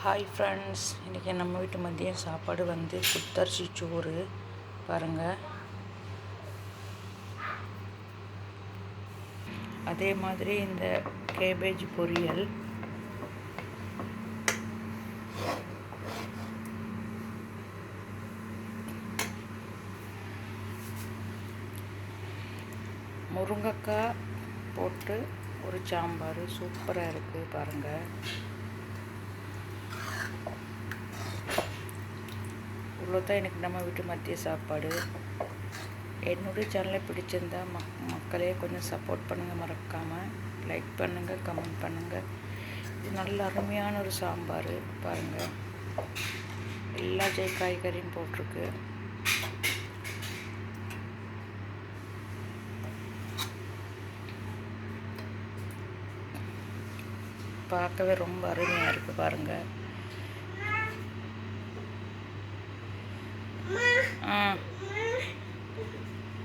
Hi friends இன்றைக்கி நம்ம வீட்டு மதியம் சாப்பாடு வந்து புத்தரிசி சோறு. பாருங்கள் அதே மாதிரி இந்த கேபேஜ் பொரியல். முருங்கைக்காய் போட்டு ஒரு சாம்பார். சூப்பராக இருக்குது பாருங்கள் இவ்வளோ தான் எனக்கு நம்ம வீட்டு மதிய சாப்பாடு. என்னுடைய சேனலை பிடிச்சிருந்தா மக் மக்களே கொஞ்சம் சப்போர்ட் பண்ணுங்கள் மறக்காமல் லைக் பண்ணுங்கள் கமெண்ட் பண்ணுங்கள் இது நல்ல அருமையான ஒரு சாம்பார் பாருங்கள் எல்லா ஜெய் காய்கறியும் போட்டிருக்கு. பார்க்கவே ரொம்ப அருமையாக இருக்குது பாருங்கள் 嗯。